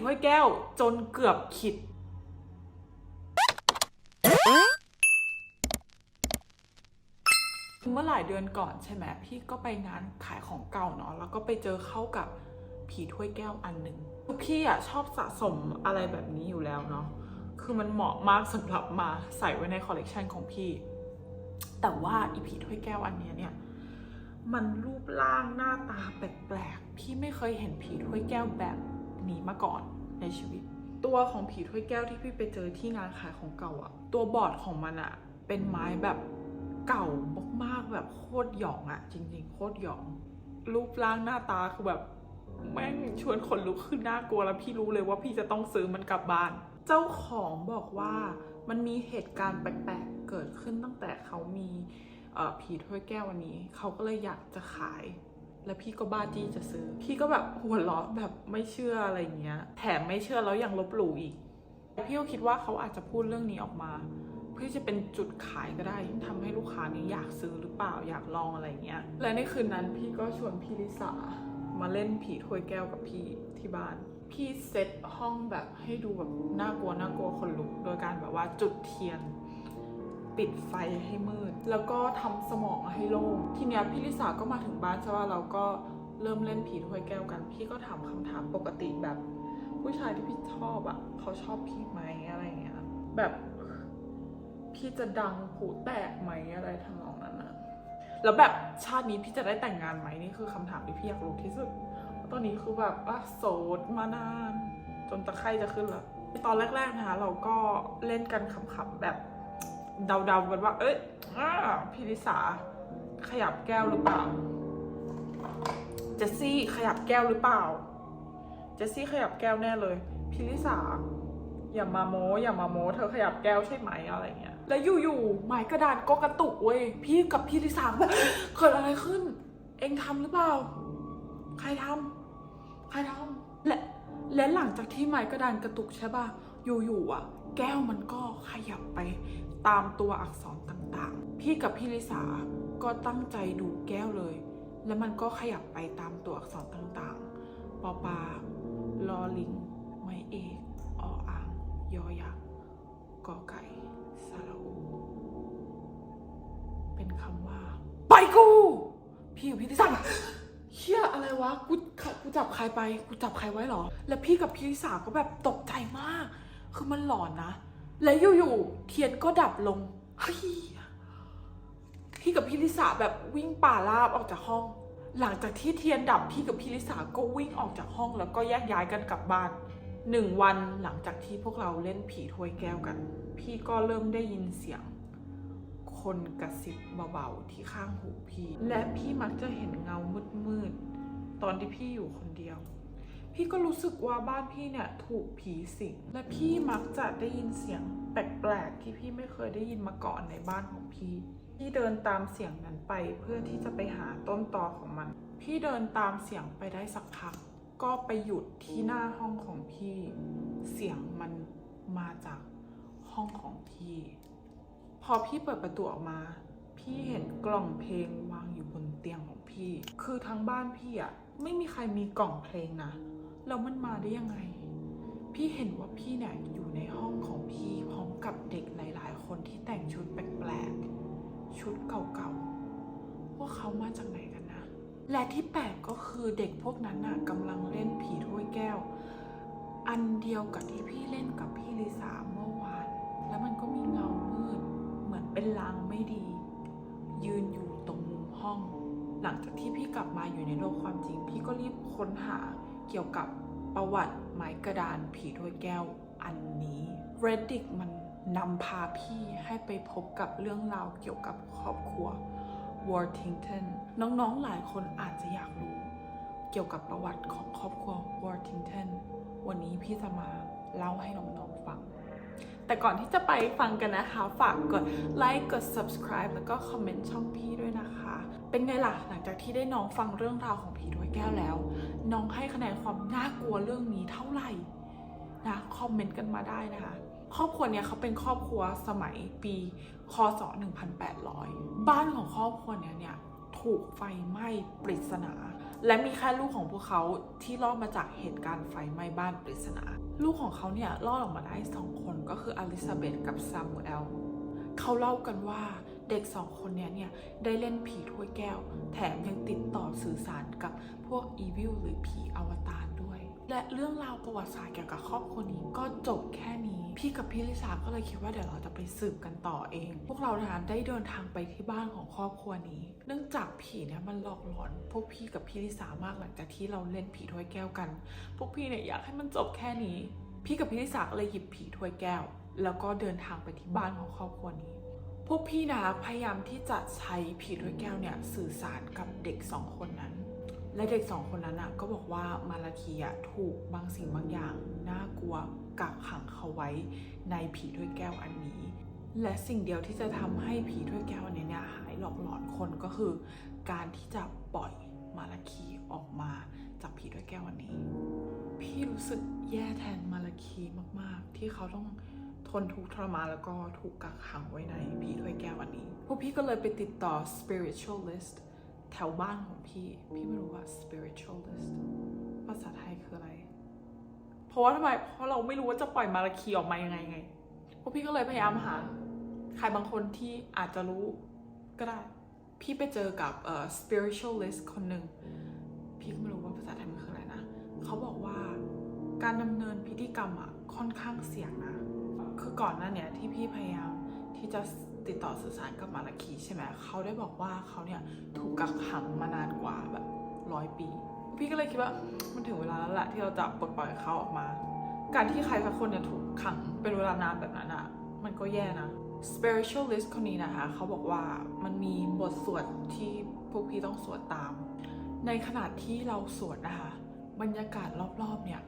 ถ้วยแก้ว จนเกือบขิด เมื่อหลายเดือนก่อนใช่ไหมพี่ก็ไปงานขายของเก่าเนาะแล้วก็ไปเจอเข้ากับผีถ้วยแก้วอันหนึ่งพี่อะชอบสะสมอะไรแบบนี้อยู่แล้วเนาะคือมันเหมาะมากสำหรับมาใส่ไว้ในคอลเลกชันของพี่ แต่ว่าอีผีถ้วยแก้วอันเนี้ยเนี่ยมันรูปร่างหน้าตาแปลกๆ พี่ไม่เคยเห็นผีถ้วยแก้วแบบ นี้มาก่อนในชีวิต ตัวของผีถ้วยแก้วที่พี่ไปเจอที่งานขายของเก่าอะตัวบอร์ดของมันอะเป็นไม้แบบเก่ามากๆแบบโคตรหยองอะจริง ๆ โคตรหยอง รูปร่างหน้าตาคือแบบแม่งชวนขนลุกขึ้นน่ากลัวแล้วพี่รู้เลยว่าพี่จะต้องซื้อมันกลับบ้าน เจ้าของบอกว่ามันมีเหตุการณ์แปลกๆเกิดขึ้นตั้งแต่เขามีผีถ้วยแก้ววันนี้ เขาก็เลยอยากจะขาย แล้วพี่ก็บ้าจี้จะซื้อ พี่ก็แบบหัวเราะแบบไม่เชื่ออะไรเงี้ย แถมไม่เชื่อแล้วยังลบหลู่อีก พี่ก็คิดว่าเขาอาจจะพูดเรื่องนี้ออกมา เพื่อจะเป็นจุดขายก็ได้ทำให้ลูกค้านี้อยากซื้อหรือเปล่าอยากลองอะไรเงี้ย และในคืนนั้นพี่ก็ชวนพี่ลิสามาเล่นผีถ้วยแก้วกับพี่ที่บ้าน พี่เซตห้องแบบให้ดูแบบน่ากลัวน่ากลัวคนลุก โดยการแบบว่าจุดเทียน ปิดไฟให้มืด แล้วก็ทำสมองให้โล่งทีเนี้ยพี่ลิสาก็มาถึงบ้านใช่ป่ะเราก็เริ่มเล่นผีถ้วยแก้วกัน พี่ก็ถามคำถามปกติแบบ ผู้ชายที่พี่ชอบอะ่ะเขาชอบพี่ไหมอะไรเงี้ยแบบพี่จะดังผูแตกไหมอะไรทำนองนั้นนะแล้วแบบชาตินี้พี่จะได้แต่งงานไหมนี่คือคำถามที่พี่อยากรู้ที่สุดตอนนี้คือแบบว่าโสดมานาน จนตะไคร่จะขึ้นแล้วตอนแรกๆนะคะเราก็เล่นกันขำๆแบบ เดาๆกันว่า เอ้ยอพี่ลิสาขยับแก้วหรือเปล่า เจสซี่ขยับแก้วหรือเปล่า เจสซี่ขยับแก้วแน่เลย พี่ลิสาอย่ามาโมอย่ามาโมเธอขยับแก้วใช่ไหมอะไรเงี้ย แล้วอยู่ๆไม้กระดานก็กระตุกเว้ย พี่กับพี่ลิสาแบบเกิดอะไรขึ้น เองทำหรือเปล่า ใครทำใครทำและและหลังจากที่ไม้กระดานกระตุกใช่ป่ะ อยู่ๆอะ แก้วมันก็ขยับไป ตามตัวอักษรต่างๆ พี่กับพี่ลิสาก็ตั้งใจดูแก้วเลย แล้วมันก็ขยับไปตามตัวอักษรต่างๆ ปอปาลอลิง ไม้เอกออ่าง ยอยักษ์กอไก่สระอูเป็นคำว่า ไปกู พี่กับพี่ลิสาเฮียอะไรวะ กูกูจับใครไป กูจับใครไว้เหรอ แล้วพี่กับพี่ลิสาก็แบบตกใจมาก คือมันหลอนนะ แล้วอยู่ๆเทียนก็ดับลงเฮ้ยพี่กับพี่ลิสาแบบวิ่งป่าราบออกจากห้อง หลังจากที่เทียนดับพี่กับพี่ลิสาก็วิ่งออกจากห้องแล้วก็แยกย้ายกันกลับบ้านหนึ่งวันหลังจากที่พวกเราเล่นผีถ้วยแก้วกัน พี่ก็เริ่มได้ยินเสียง คนกระซิบเบาๆที่ข้างหูพี่ และพี่มักจะเห็นเงามืดๆตอนที่พี่อยู่คนเดียว พี่ก็รู้สึกว่าบ้านพี่เนี่ยถูกผีสิง และพี่มักจะได้ยินเสียงแปลกๆที่พี่ไม่เคยได้ยินมาก่อนในบ้านของพี่ พี่เดินตามเสียงนั้นไปเพื่อที่จะไปหาต้นตอของมัน พี่เดินตามเสียงไปได้สักพัก ก็ไปหยุดที่หน้าห้องของพี่ เสียงมันมาจากห้องของพี่ พอพี่เปิดประตูออกมา พี่เห็นกล่องเพลงวางอยู่บนเตียงของพี่ คือทั้งบ้านพี่อะไม่มีใครมีกล่องเพลงนะ แล้วมันมาได้ยังไง พี่เห็นว่าพี่เนี่ยอยู่ในห้องของพี่พร้อมกับเด็กหลาย ๆ คนที่แต่งชุดแปลกๆ ชุดเก่าๆพวกเขามาจากไหนกันนะ และที่แปลกก็คือเด็กพวกนั้นน่ะกำลังเล่นผีถ้วยแก้ว อันเดียวกับที่พี่เล่นกับพี่ลิสาเมื่อวาน แล้วมันก็มีเงามืด เหมือนเป็นลางไม่ดี ยืนอยู่ตรงมุมห้อง หลังจากที่พี่กลับมาอยู่ในโลกความจริง พี่ก็รีบค้นหา เกี่ยวกับประวัติไม้กระดานผีถ้วยแก้วอันนี้ Reddit มันนำพาพี่ให้ไปพบกับเรื่องราวเกี่ยวกับครอบครัว Worthington น้องๆหลายคนอาจจะอยากรู้ เกี่ยวกับประวัติของครอบครัว Worthington วันนี้พี่จะมาเล่าให้น้องๆฟัง แต่ก่อนที่จะไปฟังกันนะคะ ฝากกดไลค์กด subscribe แล้วก็คอมเมนต์ช่องพี่ด้วยนะคะ เป็นไงล่ะ หลังจากที่ได้น้องฟังเรื่องราวของผีด้วยแก้วแล้ว น้องให้คะแนนความน่ากลัวเรื่องนี้เท่าไหร่นะคอมเมนต์กันมาได้นะคะ ครอบครัวเนี้ยเขาเป็นครอบครัวสมัยปีคศ 1800 บ้านของครอบครัวเนี้ยเนี่ยถูกไฟไหม้ปริศนา และมีแค่ลูกของพวกเขาที่รอดมาจากเหตุการณ์ไฟไหม้บ้านปริศนา ลูกของเขาเนี่ยรอดออกมาได้สองคนก็คืออลิซาเบธกับซามูเอลเขาเล่ากันว่า เด็กสองคนเนี้ยเนี่ยได้เล่นผีถ้วยแก้ว แถมยังติดต่อสื่อสารกับพวกอีวิลหรือผีอวตารด้วย และเรื่องราวประวัติศาสตร์เกี่ยวกับครอบครัวนี้ก็จบแค่นี้ พี่กับพี่ลิซาก็เลยคิดว่าเดี๋ยวเราจะไปสืบกันต่อเอง พวกเรานะคะได้เดินทางไปที่บ้านของครอบครัวนี้ เนื่องจากผีเนี่ยมันหลอกหลอน พวกพี่กับพี่ลิสามากหลังจากที่เราเล่นผีถ้วยแก้วกัน พวกพี่เนี่ยอยากให้มันจบแค่นี้ พี่กับพี่ลิสาก็เลยหยิบผีถ้วยแก้ว แล้วก็เดินทางไปที่บ้านของครอบครัวนี้ พวกพี่นะพยายามที่จะใช้ผีถ้วยแก้วเนี่ยสื่อสารกับเด็กสองคนนั้น และเด็กสองคนนั้นอะก็บอกว่ามาลาคีอะถูกบางสิ่งบางอย่างน่ากลัวกักขังเขาไว้ในผีถ้วยแก้วอันนี้ และสิ่งเดียวที่จะทำให้ผีถ้วยแก้วอันนี้เนี่ยหายหลอกหลอนคนก็คือ การที่จะปล่อยมาลาคีออกมาจากผีถ้วยแก้วอันนี้ พี่รู้สึกแย่แทนมาลาคีมากๆ ที่เขาต้อง ทนทุกข์ทรมานแล้วก็ถูกกักขังไว้ในผีถ้วยแก้วอันนี้ พวกพี่ก็เลยไปติดต่อ spiritualist แถวบ้านของพี่ พี่ไม่รู้ว่า spiritualist ภาษาไทยคืออะไร เพราะว่าทำไม เพราะเราไม่รู้ว่าจะปล่อยมาลาคีออกมายังไงไง พวกพี่ก็เลยพยายามหา ใครบางคนที่อาจจะรู้ก็ได้ พี่ไปเจอกับ spiritualist คนหนึ่ง พี่ก็ไม่รู้ว่าภาษาไทยมันคืออะไรนะ เขาบอกว่าการดำเนินพิธีกรรมอะค่อนข้างเสี่ยงนะ คือก่อนหน้าเนี่ยที่พี่พยายามที่จะติดต่อสื่อสารกับมาลาคีใช่ไหมเขาได้บอกว่าเขาเนี่ยถูกกักขังมานานกว่าแบบร้อยปี พี่ก็เลยคิดว่ามันถึงเวลาแล้วแหละที่เราจะปลดปล่อยเขาออกมา การที่ใครสักคนเนี่ยถูกขังเป็นเวลานานแบบนั้นอะมันก็แย่นะ spiritualist คนนี้นะคะเขาบอกว่ามันมีบทสวดที่พวกพี่ต้องสวดตาม ในขณะที่เราสวดนะคะ บรรยากาศรอบๆเนี่ย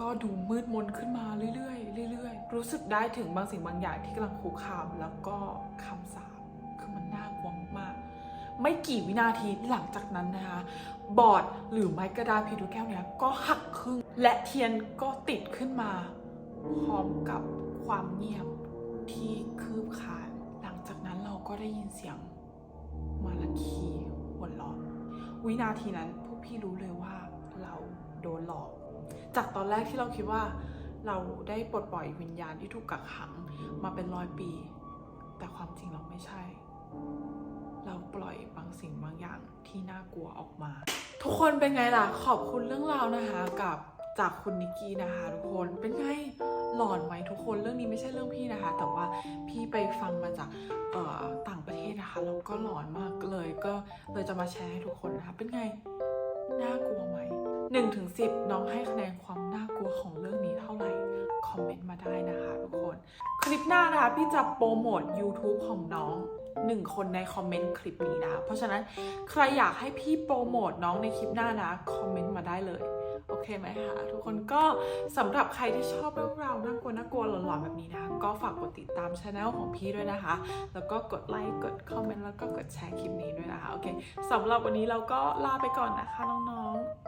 ก็ดูมืดมนขึ้นมาเรื่อยๆเรื่อยๆ รู้สึกได้ถึงบางสิ่งบางอย่างที่กำลังคุกคาม แล้วก็คำสาปคือมันน่ากลัวมากไม่กี่วินาทีหลังจากนั้นนะคะ บอร์ดหรือไม้กระดาษผีดูแก้วเนี่ยก็หักครึ่ง และเทียนก็ติดขึ้นมา พร้อมกับความเงียบที่คืบคาน หลังจากนั้นเราก็ได้ยินเสียงมาลาคีหัวเราะวินาทีนั้นพวกพี่รู้เลยว่าเราโดนหลอก จากตอนแรกที่เราคิดว่าเราได้ปลดปล่อยวิญญาณที่ถูกกักขังมาเป็นร้อยปี แต่ความจริงเราไม่ใช่ เราปล่อยบางสิ่งบางอย่างที่น่ากลัวออกมา ทุกคนเป็นไงล่ะ ขอบคุณเรื่องราวนะคะกับจากคุณนิกกี้นะคะทุกคนเป็นไงหลอนไหมทุกคนเรื่องนี้ไม่ใช่เรื่องพี่นะคะ แต่ว่าพี่ไปฟังมาจากต่างประเทศนะคะแล้วก็หลอนมากเลยก็เลยจะมาแชร์ให้ทุกคนนะคะเป็นไงน่ากลัวไหม 1ถึง10 น้องให้คะแนนความน่ากลัวของเรื่องนี้เท่าไหร่คอมเมนต์มาได้นะคะทุกคน คลิปหน้านะคะพี่จะโปรโมท YouTube ของน้อง1คนในคอมเมนต์คลิปนี้นะ เพราะฉะนั้นใครอยากให้พี่โปรโมทน้องในคลิปหน้านะ คอมเมนต์มาได้เลย โอเคไหมคะทุกคนก็สำหรับใครที่ชอบเรื่องราวน่ากลัวน่ากลัวหลอนๆแบบนี้นะคะก็ฝากกดติดตามช anel ของพี่ด้วยนะคะ แล้วก็กดไลค์กดคอมเมนต์แล้วก็กดแชร์คลิปนี้ด้วยนะคะโอเคสำหรับวันนี้เราก็ลาไปก่อนนะคะน้องๆ